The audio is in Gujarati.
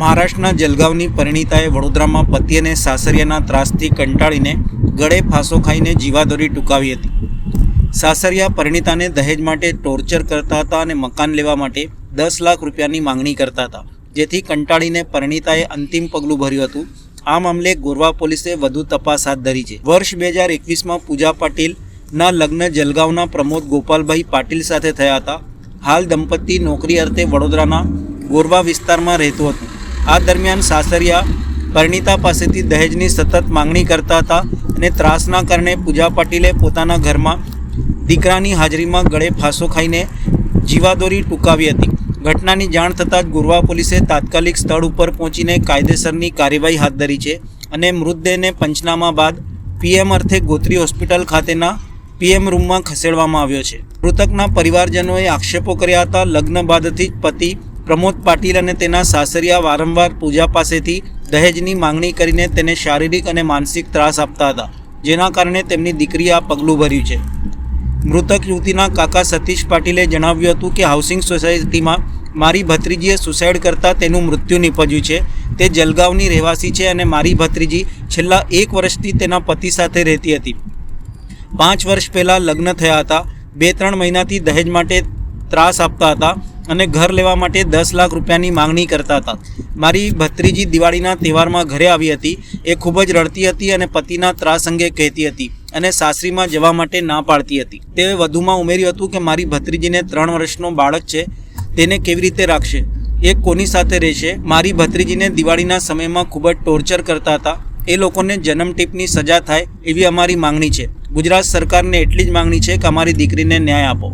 મહારાષ્ટ્રના જલગાંવની પરિણીતાએ વડોદરામાં પતિ અને સાસરિયાના ત્રાસથી કંટાળીને ગળે ફાંસો ખાઈને જીવાદોરી ટૂંકાવી હતી. સાસરિયા પરિણીતાને દહેજ માટે ટોર્ચર કરતા હતા અને મકાન લેવા માટે દસ લાખ રૂપિયાની માંગણી કરતા હતા, જેથી કંટાળીને પરિણીતાએ અંતિમ પગલું ભર્યું હતું. આ મામલે ગોરવા પોલીસે વધુ તપાસ હાથ ધરી છે. વર્ષ બે હજાર એકવીસમાં પૂજા પાટીલના લગ્ન જલગાંવના પ્રમોદ ગોપાલભાઈ પાટીલ સાથે થયા હતા. હાલ દંપતી નોકરી અર્થે વડોદરાના ગોરવા વિસ્તારમાં રહેતું હતું. આ દરમિયાન સાસરિયા પરિણીતા પાસેથી દહેજની સતત માંગણી કરતા હતા અને ત્રાસના કારણે પૂજા પાટીલે પોતાના ઘરમાં દીકરાની હાજરીમાં ગળે ફાંસો ખાઈને જીવાદોરી ટૂંકાવી હતી. ઘટનાની જાણ થતાં જ ગુરવા પોલીસે તાત્કાલિક સ્થળ ઉપર પહોંચીને કાયદેસરની કાર્યવાહી હાથ ધરી છે અને મૃતદેહને પંચનામા બાદ પીએમ અર્થે ગોત્રી હોસ્પિટલ ખાતેના પીએમ રૂમમાં ખસેડવામાં આવ્યો છે. મૃતકના પરિવારજનોએ આક્ષેપો કર્યા હતા. લગ્ન બાદથી જ પતિ પ્રમોદ પાટીલ અને તેના સાસરિયા વારંવાર પૂજા પાસેથી દહેજની માંગણી કરીને તેને શારીરિક અને માનસિક ત્રાસ આપતા હતા, જેના કારણે તેમની દીકરીએ આ પગલું ભર્યું છે. મૃતક યુવતીના કાકા સતીશ પાટીલે જણાવ્યું હતું કે, હાઉસિંગ સોસાયટીમાં મારી ભત્રીજીએ સુસાઇડ કરતાં તેનું મૃત્યુ નીપજ્યું છે. તે જલગાંવની રહેવાસી છે અને મારી ભત્રીજી છેલ્લા એક વર્ષથી તેના પતિ સાથે રહેતી હતી. પાંચ વર્ષ પહેલાં લગ્ન થયા હતા. બે ત્રણ મહિનાથી દહેજ માટે ત્રાસ આપતા હતા. અને ઘર લેવા માટે દસ લાખ રૂપિયાની માંગણી કરતા હતા. મારી ભત્રીજી દિવાળીના તહેવારમાં ઘરે આવી હતી. એ ખૂબ જ રડતી હતી અને પતિના ત્રાસ અંગે કહેતી હતી અને સાસરીમાં જવા માટે ના પાડતી હતી. તે વધુમાં ઉમેર્યું હતું કે મારી ભત્રીજીને ત્રણ વર્ષનો બાળક છે. તેને કેવી રીતે રાખશે? એ કોની સાથે રહેશે? મારી ભત્રીજીને દિવાળીના સમયમાં ખૂબ જ ટોર્ચર કરતા હતા. એ લોકોને જન્મ ટીપની સજા થાય એવી અમારી માંગણી છે. ગુજરાત સરકારને એટલી જ માંગણી છે કે અમારી દીકરીને ન્યાય આપો.